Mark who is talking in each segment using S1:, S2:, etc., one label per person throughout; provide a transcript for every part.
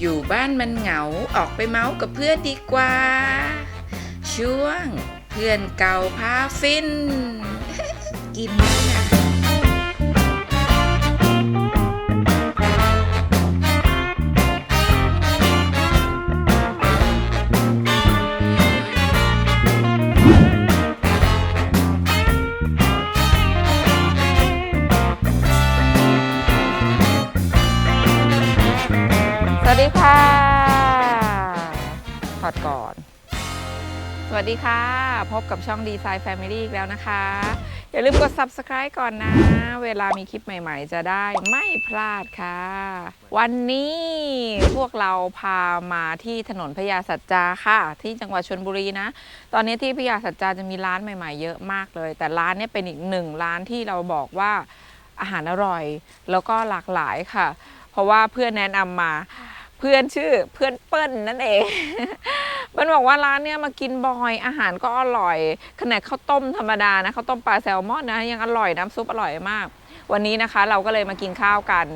S1: อยู่บ้านมันเหงาออกไปเมาส์กับเพื่อนดีกว่า ช่วงเพื่อนเก่าพาฟิน กินนะ วัสดีค่ะ พบกับช่องดีไซน์แฟมิลี่อีกแล้วนะคะ อย่าลืมกด subscribe ก่อนนะ เวลามีคลิปใหม่ๆ จะได้ไม่พลาดค่ะ วันนี้พวกเราพามาที่ถนนพญาสัจจาค่ะ ที่จังหวัดชลบุรีนะ ตอนนี้ที่พญาสัจจาจะมีร้านใหม่ๆ เยอะมากเลย แต่ร้านนี้เป็นอีกหนึ่งร้านที่เราบอกว่าอาหารอร่อย แล้วก็หลากหลายค่ะ เพราะว่าเพื่อนแนะนำมาเพื่อนชื่อเพื่อนเปิ้ลนั่นเอง มันบอกว่าร้านเนี้ยมากินบ่อยอาหารก็อร่อยขนาดข้าวต้มธรรมดานะข้าวต้มปลาแซลมอนนะยังอร่อยน้ำซุปอร่อยมาก วันนี้นะคะเราก็เลยมากินข้าวกัน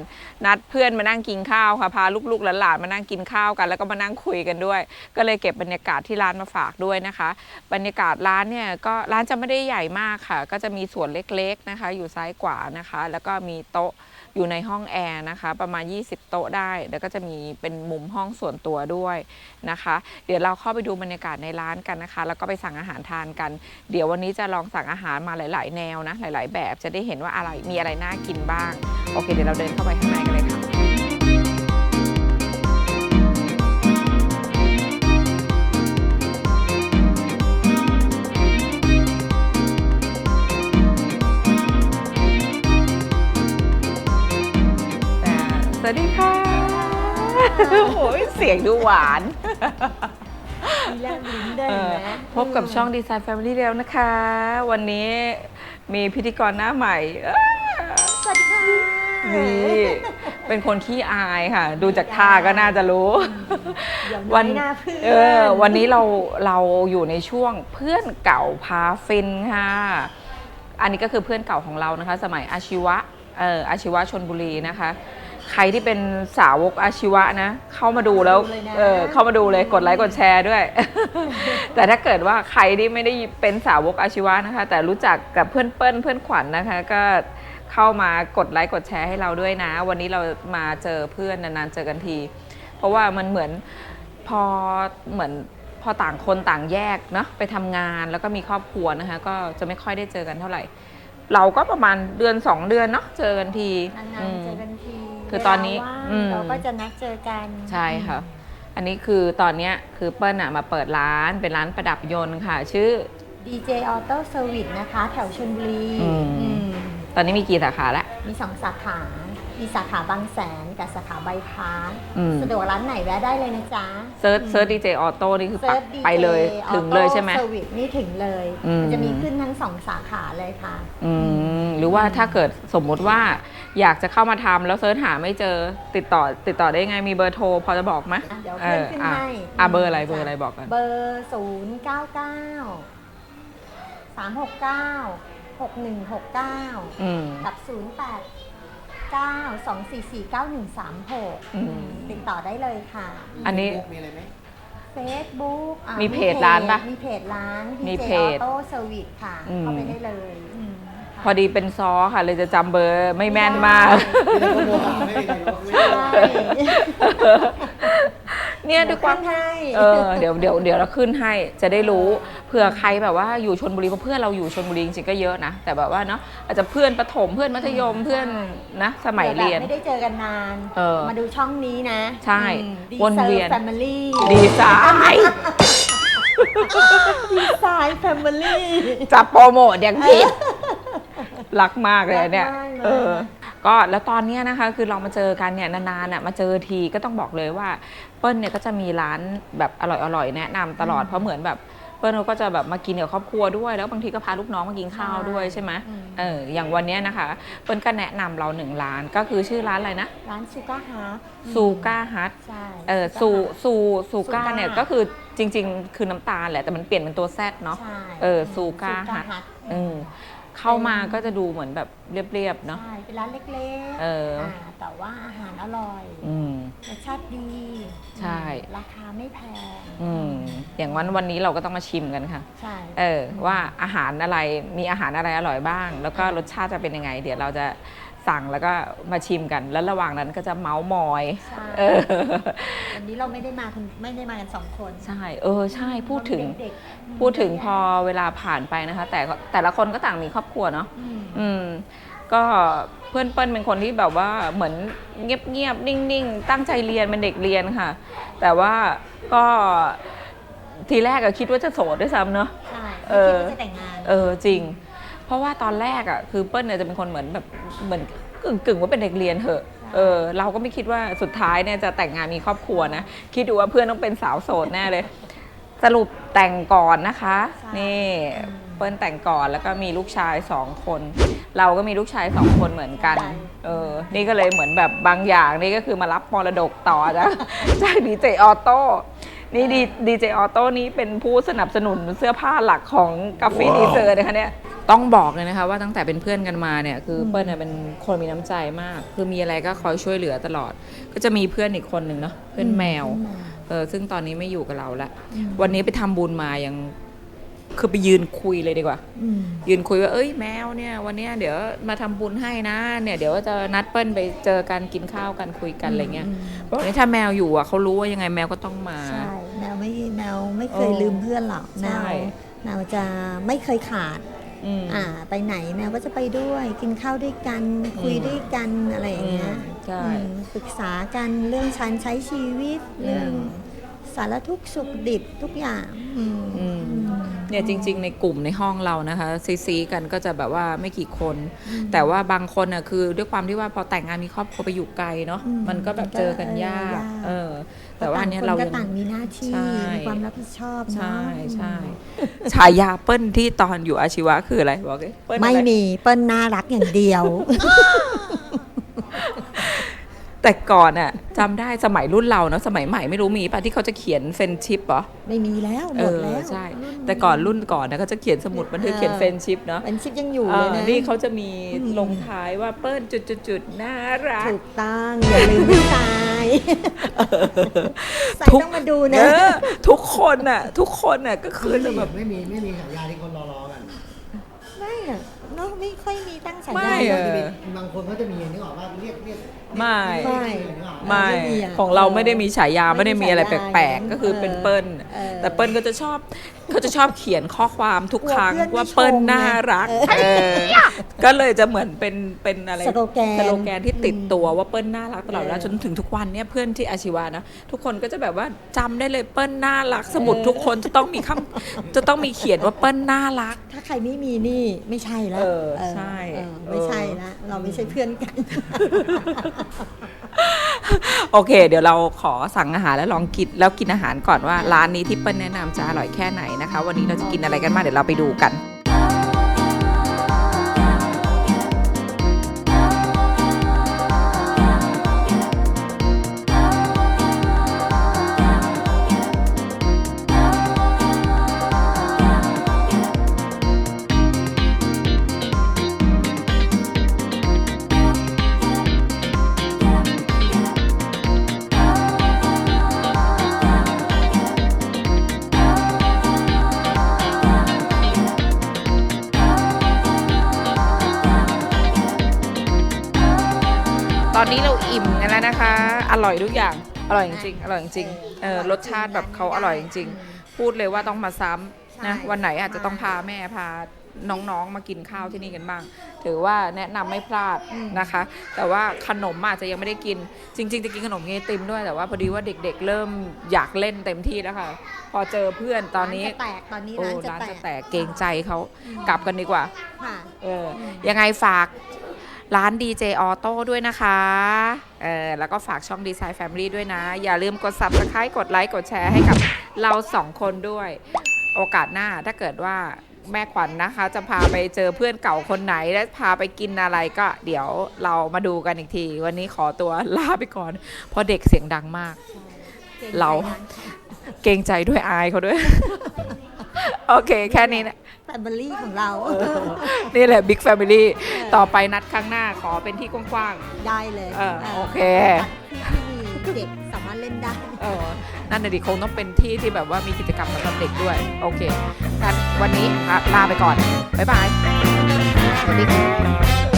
S1: นัดเพื่อนมานั่งกินข้าวค่ะพาลูกๆหลานๆมานั่งกินข้าวกัน แล้วก็มานั่งคุยกันด้วย ก็เลยเก็บบรรยากาศที่ร้านมาฝากด้วยนะคะ บรรยากาศร้านเนี่ยก็ร้านจะไม่ได้ใหญ่มากค่ะ ก็จะมีส่วนเล็กๆนะคะ อยู่ซ้ายขวานะคะ แล้วก็มีโต๊ะอยู่ในห้องแอร์นะคะ ประมาณ 20 โต๊ะได้ แล้วก็จะมีเป็นมุมห้องส่วนตัวด้วยนะคะ เดี๋ยวเราเข้าไปดูบรรยากาศในร้านกันนะคะ แล้วก็ไปสั่งอาหารทานกัน เดี๋ยววันนี้จะลองสั่งอาหารมาหลาย ๆ แนวนะ หลาย ๆ แบบจะได้เห็นว่าอะไรมีอะไรน่ากินบ้าง โอเค เดี๋ยวเราเดินเข้าไปข้างในกันเลยค่ะ สวัสดีค่ะ โอ้ยเสียงดูหวาน
S2: มีแลบลิ้นด้วย
S1: เอ
S2: เห็น
S1: อ
S2: ไหม
S1: พบกับช่องดีไซน์แฟมิลี่แล้วนะคะ วันนี้มีพิธีกรหน้าใหม่เอ้อ
S2: สวัสดีค่ะ
S1: นี่เป็นคนขี้อายค่ะ ดูจากท่าก็น่าจะรู้
S2: เดี๋ยว
S1: วั
S2: น้อยหน้าเพื่อน
S1: เออวันนี้เราเราอยู่ในช่วงเพื่อนเก่าพาฟินค่ะ อันนี้ก็คือเพื่อนเก่าของเรานะคะ สมัยอาชีวะเอออาชีวะชนบุรีนะคะ ใครที่เป็นสาวกอาชีวะนะ เข้ามาดูแล้วเออเข้ามาดูเลยกดไลค์กดแชร์ด้วย แต่ถ้าเกิดว่าใครที่ไม่ได้เป็นสาวกอาชีวะนะคะ แต่รู้จักกับเพื่อนเปิ้ลเพื่อนขวัญนะคะ ก็เข้ามากดไลค์กดแชร์ให้เราด้วยนะ วันนี้เรามาเจอเพื่อนนานๆเจอกันที เพราะว่ามันเหมือนพอเหมือนพอต่างคนต่างแยกเนาะไปทำงานแล้วก็มีครอบครัวนะคะ ก็จะไม่ค่อยได้เจอกันเท่าไหร่ เราก็ประมาณเดือนสองเดือนเนาะเจอกันที
S2: นาน
S1: อื
S2: ๆ
S1: ม
S2: เจอกันที
S1: คือตอนนี้
S2: เวลาว่าง
S1: อืม
S2: เราก็จะนัดเจอกัน
S1: ใช่ค่ะ อันนี้คือตอนเนี้ยคือเปิ้ลอะมาเปิดร้านเป็นร้านประดับยนต์ค่ะ ชื่อ
S2: ดีเจออโต้เซอร์วิสนะคะ แถวชลบุรี
S1: อืม
S2: อืม
S1: ตอนนี้มีกี่สาขาแล้ว
S2: มีสองสาขา มีสาขาบางแสนกับสาขาใบายพาส
S1: อืม
S2: สะดวกร้านไหนแวะได้เลยนะจ๊ะ
S1: เซิร์ชเซิร์ชดีเจออโต้นี่คือปัก
S2: เซิร์ช DJ
S1: ไปเลยถึงเลยใช่ไหม
S2: Auto Service นี่ถึงเลย
S1: อืม
S2: มันจะมีขึ้นทั้งสองสาขาเลยค่ะ
S1: อืมหรือว่าถ้าเกิดสมมุติว่าอยากจะเข้ามาทำแล้วเซิร์ชหาไม่เจอติดต่อติดต่อได้ไงมีเบอร์โทรพอจะบอกไหม
S2: อะเดี๋ยวขึ้นขึ้น
S1: อะ
S2: ให้
S1: อะเบอร์อะไรเบอร์อะไรบอกกัน
S2: เบอร์ศูนย์เก้าเก้าสามหกเก้าหกหนึ่งหกเก้า
S1: อืม
S2: กับศูนย์แปด เก้าสองสี่สี่เก้าหนึ่งสามหก
S1: อืม
S2: ติดต่อได้เลยค่ะ
S1: อันนี้
S2: เฟซบุ๊ก
S1: มีเพจร้านปะ
S2: มีเพจร้าน
S1: มี
S2: DJ
S1: เพจ
S2: Auto Service ค่ะ
S1: อืม
S2: เข้าไปได้เลยอืม
S1: พอดีเป็นซอค่ะ เลยจะจำเบอร์ไม่แม่นมาก
S2: ใช่
S1: เนี่ยด้วยความ
S2: ขึ้นให้
S1: เออเดี๋ยวเดี๋ยวเดี๋ยวเราขึ้นให้จะได้รู้เผื่อใครแบบว่าอยู่ชนบุรีเพราะเพื่อนเราอยู่ชนบุรีจริงๆก็เยอะนะ แต่แบบว่าเนาะอาจจะเพื่อนประถมเพื่อนมัธยมเพื่อนนะสมัยเรียน
S2: แบบไม่ได้เจอกันนาน
S1: เออ
S2: มาดูช่องนี้นะ
S1: ใช่
S2: ดี
S1: วน
S2: ไซ
S1: เวียน
S2: น์แฟมิลี่
S1: ดีไซน์
S2: ดีไซน์แฟมิลี่
S1: จะโปรโมทอย่างผิดรักมากเลยเนี่ย
S2: รักมากเลย
S1: เออก็แล้วตอนเนี้ยนะคะคือเรามาเจอกันเนี่ยนานๆน่ะมาเจอทีก็ต้องบอกเลยว่าเปิ้ลเนี่ยก็จะมีร้านแบบอร่อยๆแนะนำตลอดเพราะเหมือนแบบ เปิ้ลเขาก็จะแบบมากินกับครอบครัวด้วย แล้วบางทีก็พาลูกน้องมากินข้าวด้วยใช่ไหม
S2: อืม
S1: เอออย่างวันเนี้ยนะคะ เปิ้ลก็แนะนำเราหนึ่งร้านก็คือชื่อร้านอะไรนะ
S2: ร้านซูก้าฮาร์
S1: ซูก้าฮัท
S2: ใช่
S1: เออซูซูซูก้า
S2: ซูก้า
S1: เนี่ยก็คือจริง ๆ คือน้ำตาลแหละแต่มันเปลี่ยนเป็นตัวแซดเนาะ
S2: ใช่
S1: เออซูก้าฮัท
S2: ฮัท
S1: เออ เข้ามาก็จะดูเหมือนแบบเรียบๆเนาะ
S2: ใช่เป็นร้านเล็กๆ
S1: เอออ่า
S2: แต่ว่าอาหารอร่อย
S1: อืม
S2: เวรสชาติดี
S1: ใช่
S2: ราคาไม่แพง
S1: อืมอย่างวันวันนี้เราก็ต้องมาชิมกันค่ะ
S2: ใช่
S1: เออว่าอาหารอะไรมีอาหารอะไรอร่อยบ้าง แล้วก็รสชาติจะเป็นยังไง เดี๋ยวเราจะ สั่งแล้วก็มาชิมกัน แล้วระหว่างนั้นก็จะเมาส์มอย
S2: ใช่
S1: เออ
S2: วันนี้เราไม่ได้มาคนไม่ได้มากันสองคน
S1: ใช่ เออใช่พูดถึง
S2: เด็กๆ
S1: พูดถึงพอเวลาผ่านไปนะคะ แต่แต่ละคนก็ต่างมีครอบครัวเนาะ
S2: อืม
S1: อืม ก็เพื่อนเปิ้ลเป็นคนที่แบบว่าเหมือนเงียบเงียบๆนิ่งๆ ตั้งใจเรียนเป็นเด็กเรียนค่ะ แต่ว่าก็ทีแรกอะคิดว่าจะโสดด้วยซ้ำเนาะ
S2: ใช่
S1: เอ
S2: ไม่
S1: อ
S2: คิดว่าจะแต่งงาน
S1: เออจริงเพ ราะว่าตอนแรกอะคือเปิ้ลเนี่ยจะเป็นคนเหมือนแบบเหมือนกึ่งกึ่งๆว่าเป็นเด็กเรียนเหอะเออเราก็ไม่คิดว่าสุดท้ายเนี่ยจะแต่งงานมีครอบครัวนะคิดดูว่าเพื่อนต้องเป็นสาวโสดแน่เลย สรุปแต่งก่อนนะคะ
S2: ใช่
S1: นี่
S2: อืม
S1: เปิ้ลแต่งก่อนแล้วก็มีลูกชายสองคน เราก็มีลูกชายสองคนเหมือนกัน
S2: ใช่
S1: เออ นี่ก็เลยเหมือนแบบบางอย่างนี่ก็คือมารับมรดกต่อจากจากดีเจออโต้นี่ดีดีเจออโต้นี้เป็นผู้สนับสนุนเสื้อผ้าหลักของกาแฟดีเซอร์นะคะเนี่ย ต้องบอกเลยนะคะว่าตั้งแต่เป็นเพื่อนกันมาเนี่ยคือเปิ้ลเนี่ยเป็นคนมีน้ำใจมาก คือมีอะไรก็คอยช่วยเหลือตลอด ก็จะมีเพื่อนอีกคนหนึ่งเนาะเพื่อนแมวเออซึ่งตอนนี้ไม่อยู่กับเราละวันนี้ไปทำบุญมายังคือไปยืนคุยเลยดีกว่า
S2: อืม
S1: ยืนคุยว่า เอ้ยแมวเนี่ย วันเนี้ยเดี๋ยวมาทำบุญให้นะ เนี่ยเดี๋ยวจะนัดเปิ้ลไปเจอกันกินข้าวกันคุยกันอะไรเงี้ยบอกนี่ถ้าแมวอยู่อะเขารู้ว่ายังไงแมวก็ต้องมา
S2: ใช่แมวไม่แมวไม่เคย
S1: โอ้
S2: ลืมเพื่อนหรอกแม
S1: ใช่
S2: วแมวจะไม่เคยขาด
S1: อืม
S2: อ่าไปไหนแมวก็จะไปด้วยกินข้าวด้วยกันคุยด้วยกันอะไรอย่างเงี้ย
S1: อืมใช่
S2: อืมปรึกษากันเรื่องการใช้ชีวิต
S1: อืม
S2: เรื่องสารทุกข์สุขดิบทุกอย่างอืม
S1: อืมเนี่ยจริง ๆ ในกลุ่มในห้องเรานะคะซีซีกันก็จะแบบว่าไม่กี่คน แต่ว่าบางคนอะคือด้วยความที่ว่าพอแต่งงานมีครอบครัวไปอยู่ไกลเนาะ
S2: อืม
S1: มันก็แบบเจอกันยาก
S2: เออยาก
S1: เออแต่ว่าอันเนี้ยเรา
S2: ก็
S1: ยัง
S2: ต่างมีหน้าที่
S1: ใช่
S2: มีความรับผิดชอบเนอะ
S1: ใช่ใช่ ฉายาเปิ้ลที่ตอนอยู่อาชีวะคืออะไรบอกเลยเปิ้ลอะร
S2: ไม่มีเปิ้ลน่ารักอย่างเดียว
S1: แต่ก่อนอะจำได้สมัยรุ่นเราเนาะสมัยใหม่ไม่รู้มีป่ะที่เขาจะเขียนเฟนชิปเหรอ
S2: ไม่มีแล้วห
S1: เอ
S2: มด
S1: อ
S2: แล้ว
S1: ใช่ แต่ก่อนรุ่นก่อนนะเขาจะเขียนสมุดบันทึก
S2: เออ
S1: เขียนเฟนชิปเนาะ
S2: เป็นชิปยังอยู่
S1: เอ
S2: เลย
S1: อ
S2: นะ
S1: นี่เขาจะมี
S2: อืม
S1: ลงท้ายว่าเปิ้ลจุดจุดจุดๆๆน่ารัก
S2: ถูกต้องอย่าลืมพี่สายสาย
S1: ทุก
S2: ต้องมาดู
S1: เอ
S2: นะ
S1: อทุกคนน่ะทุกคนน่ะก็คือจะแบบ
S3: ไม่มีไม่มีฉายาที่คนรอๆกัน
S2: ไม่อะเนาะ ไม่ค่อยมีตั้งฉายา
S1: ไม่อะ
S3: จะมีบางคนเขาจะมีนึกออกว่าเรียกเรียก
S1: ไม่
S3: เรียกชื่อนึกออกปะ
S1: ไม่
S2: ไม่มีอะ
S1: ของเราไม่ได้มีฉายา
S2: ไม่
S1: ไม่ได้มีอะไร
S2: มีฉายา
S1: แปลกๆ ก็คือเป็นเปิ้ล
S2: เออ
S1: แต่เปิ้ลก็จะชอบ เขาจะชอบเขียนข้อความทุกครั้ง
S2: กลัวเพื่อนไม่
S1: ว่าเปิ้ล
S2: ชมไง
S1: น่ารัก
S2: เออ
S1: เออก็เลยจะเหมือนเป็นเป็นอะไร
S2: สโลแกน
S1: สโลแกนที่ติด
S2: อืม
S1: ตัวว่าเปิ้ลน่ารักตลอดเวลา
S2: เออ
S1: จนถึงทุกวันเนี้ยเพื่อนที่อาชีวะนะทุกคนก็จะแบบว่าจำได้เลยเปิ้ลน่ารัก สมุดทุกคนจะต้องมีคำจะต้องมีเขียนว่าเปิ้ลน่ารัก
S2: ถ้าใครไม่มีนี่ไม่ใช่แล้ว
S1: เออใช่
S2: เออไม่ใช่ละเราไม่ใช่เพื่อนกัน
S1: โอเค เดี๋ยวเราขอสั่งอาหารแล้วลองกินแล้วกินอาหารก่อนว่าร้านนี้ที่เปิ้ลแนะนำจะอร่อยแค่ไหนนะคะ วันนี้เราจะกินอะไรกันมางเดี๋ยวเราไปดูกัน นแล้วนะคะ อร่อยทุกอย่าง อร่อยจริงๆอร่อยจริงๆเออรสชาติแบบเขาอร่อยจริงๆพูดเลยว่าต้องมาซ้ำนะ
S2: ใช่
S1: วันไหนอาจจะต้องพาแม่พาน้องๆ มากินข้าวที่นี่กันบ้าง ถือว่าแนะนำไม่พลาดนะคะ แต่ว่าขนมอาจจะยังไม่ได้กิน จริงๆจะกินขนมเงติมด้วยแต่ว่าพอดีว่าเด็กๆ เริ่มอยากเล่นเต็มที่แล้วค่ะ พอเจอเพื่อนตอนนี้
S2: ร้าจะแตกตอนนี้
S1: โอ้
S2: ร้านจะ
S1: ร้าน
S2: แต
S1: จะ
S2: ก
S1: แตกเกรงใจเขากลับกันดีกว่า
S2: ค่ะ
S1: เออยังไงฝาก ร้าน DJ Auto ด้วยนะคะ เออแล้วก็ฝากช่อง Design Family ด้วยนะ อย่าลืมกด Subscribe กดไลค์กดแชร์ให้กับเราสองคนด้วย โอกาสหน้าถ้าเกิดว่าแม่ขวัญนนะคะ จะพาไปเจอเพื่อนเก่าคนไหน และพาไปกินอะไรก็เดี๋ยวเรามาดูกันอีกที วันนี้ขอตัวลาไปก่อน เพราะเด็กเสียงดังมาก เราเกรงใจด้วยอายเขาด้วย โอเค แค่นี้นะ
S2: แฟมิลี่ของเรา
S1: นี่แหละ Big Family ต่อไปนัดครั้งหน้าขอเป็นที่กว้าง
S2: ได้เลย
S1: เออโอเค
S2: ที่ที่มีเด็กเล่นได้
S1: เออ นั่นน่ะดิคงต้องเป็นที่ที่แบบว่ามีกิจกรรมสำหรับเด็กด้วย โอเคงั้นวันนี้ลาลาไปก่อน บ๊ายบาย สวัสดีค่ะ